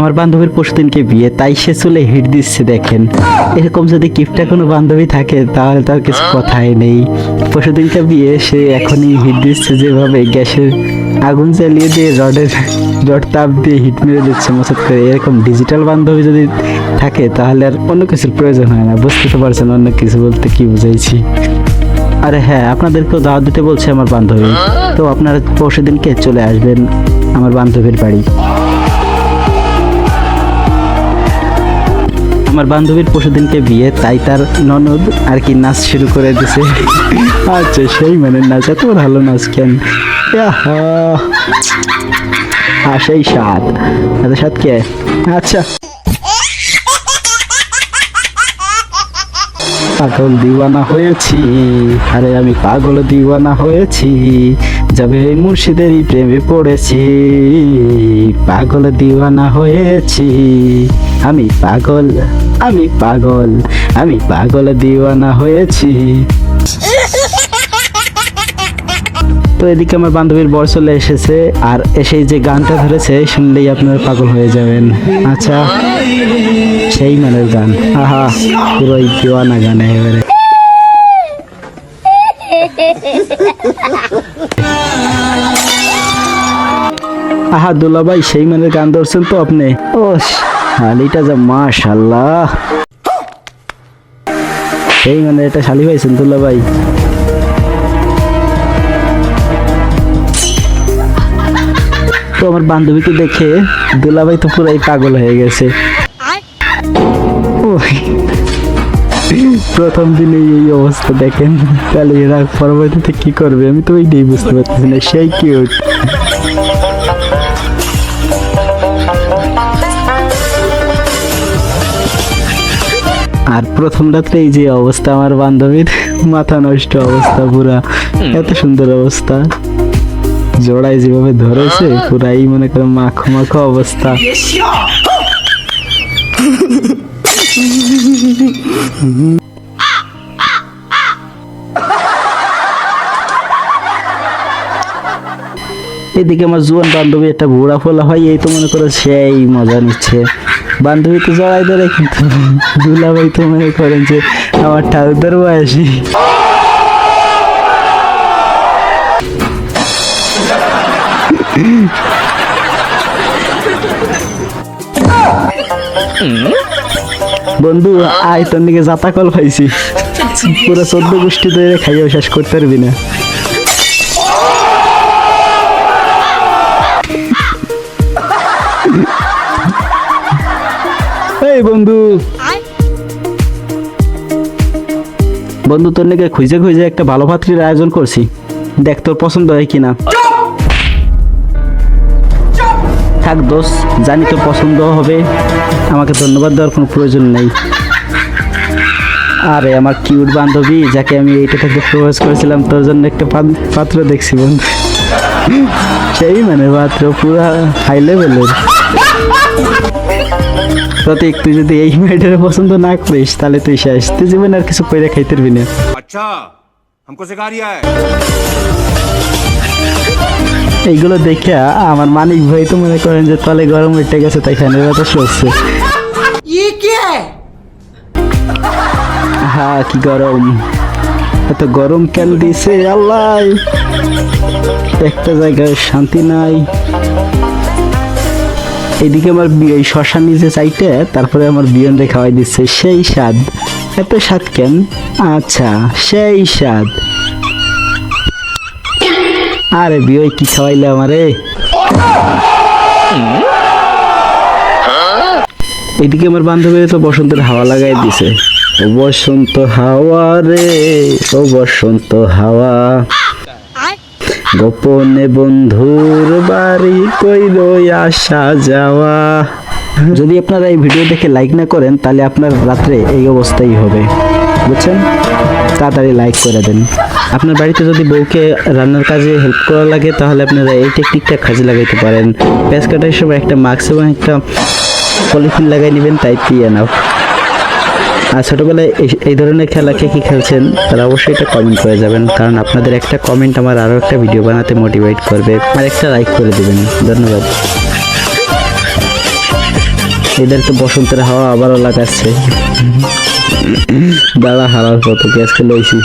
আমার বান্ধবীর পরশুদিনকে বিয়ে, তাই সে চলে হিট দিচ্ছে, দেখেন। এরকম যদি কিপটা কোনো বান্ধবী থাকে, তাহলে তার কিছু কথাই নেই। পরশুদিনকে বিয়ে, সে এখনই হিট দিচ্ছে যেভাবে গ্যাসের আগুন জ্বালিয়ে দিয়ে রডের রড তাপ দিয়ে হিট মেরে দিচ্ছে মশাদ করে। এরকম ডিজিটাল বান্ধবী যদি থাকে, তাহলে আর অন্য কিছুর প্রয়োজন হয় না। বুঝতে তো পারছেন অন্য কিছু বলতে কি বুঝাইছি। আরে হ্যাঁ আপনাদেরকেও দাওয়াত দিতে বলছে আমার বান্ধবী। তো আপনারা পরশু দিনকে চলে আসবেন আমার বান্ধবীর বাড়ি। আমার বান্ধবীর পরশুদিনকে বিয়ে, তাই তার ননদ আর কি নাচ শুরু করে দিছে। আচ্ছা সেই মানে নাচ, এত ভালো নাচ কেন। আর সেই স্বাদ। এত স্বাদ কে? আচ্ছা। পাগল দিওয়ানা হয়েছি, আরে আমি পাগল দিওয়ানা হয়েছি, যাবে মুর্শিদেরই প্রেমে পড়েছি, পাগল দিওয়ানা হয়েছি। আমি পাগল আমি পাগল আমি পাগল দিওয়ানা হয়েছি। তো এদিকে আমার বান্ধবীর বর চলে এসেছে, আর এসেই যে গানটা ধরেছে, শুনলেই আপনারা পাগল হয়ে যাবেন। আচ্ছা সেই মানের গান। আহা পুরোই দিওয়ানা গান এবারে। আহা দুলা ভাই সেই মানের গান ধরছেন তো আপনি। ও শালিটা যা মাশাল্লাহ সেই মানে এটা শালি পাইছেন দুলা ভাই। তো আমার বান্ধবীকে দেখে দুলাভাই তো পুরাই পাগল হয়ে গেছে। প্রথম দিনে এই অবস্থা দেখেন। তাহলে এরা পরবর্তীতে কি করবে? আমি তো ওইটাই বুঝতে পারতেছি না। সেই কিউট আর প্রথম রাত্রে এই যে অবস্থা আমার বান্ধবীর মাথা নষ্ট অবস্থা পুরা। এত সুন্দর অবস্থা। জোড়ায় যেভাবে ধরেছে পুরাই মনে করে মাখো মাখো অবস্থা। এদিকে আমার জুয়ান বান্ধবী একটা বুড়া ফোলা হয় এই তো মনে করো সেই মজা নিচ্ছে। বান্ধবী তো জড়াই ধরে কিন্তু দুলাভাই তো মনে করেন যে আমার ঠাকুরদার বয়সী। বন্ধু, আয়, তোর দিকে জাতা কল পাইছি পুরো চোদ্দ গোষ্ঠী ধরে খাইয়েও শেষ করতে পারবি না। এই বন্ধু। বন্ধু তোর নাকি খুঁজে খুঁজে একটা ভালো পাত্রীর আয়োজন করছি। দেখ তোর পছন্দ হয় কিনা। থাক দোষ জানি তোর পছন্দ হবে। আমাকে ধন্যবাদ দেওয়ার কোনো প্রয়োজন নেই। আরে আমার কিউট বান্ধবী যাকে আমি এইটা থেকে প্রপোজ করেছিলাম তোর জন্য একটা পাত- পাত্র দেখছি বন্ধু। সেই মানে পাত্র পুরা হাই লেভেলের প্রতীক তুই যদি এই মেয়েটার পছন্দ না করিস তাহলে তুই শেষ তুই জীবনে আর কিছু কইরা খাইতে পারবি না अच्छा हमको सिखा रिया है এইগুলো দেখে আমার মানিক ভাই তো মনে করেন যে তলে গরম উঠে গেছে তাই ফ্যানের বাতাস হচ্ছে ये क्या है হ্যাঁ কি গরম এত গরম কেন দিছে আল্লাহ একটা জায়গায় শান্তি নাই এদিকে আমার এই শশা নিচে চাইতে, তারপরে আমার বিয়ন খাওয়াই দিচ্ছে। সেই স্বাদ। এত স্বাদ কেন? আচ্ছা সেই স্বাদ। আরে বিয়ে, কি খাওয়াইলে আমারে? এদিকে আমার বান্ধবী তো বসন্তের হাওয়া লাগাই দিছে। ও বসন্ত হাওয়া রে, ও বসন্ত হাওয়া। গোপনে বন্ধুর বাড়ি কইল আসা যাওয়া। যদি আপনারা এই ভিডিও দেখে লাইক না করেন, তাহলে আপনার রাত্রে এই অবস্থাই হবে। বুঝছেন? তাড়াতাড়ি লাইক করে দেন। আপনার বাড়িতে যদি বউকে রান্নার কাজে হেল্প করা লাগে, তাহলে আপনারা এই টেকনিকটা কাজে লাগাইতে পারেন। পেঁয়াজ কাটার সময় একটা মাস্ক এবং একটা পলিথিন লাগাই নেবেন, তাই দিয়ে নাও আর ছোটবেলায় এই- ধরনের খেলা কে কী খেলছেন, তারা অবশ্যই এটা কমেন্ট করে যাবেন। কারণ আপনাদের একটা কমেন্ট আমার আরও একটা ভিডিও বানাতে মোটিভেট করবে। আর একটা লাইক করে দেবেন। ধন্যবাদ। এদের তো বসন্তের হাওয়া আবারও লাগাচ্ছে। দাঁড়া হারার কত গ্যাসকে লইছি?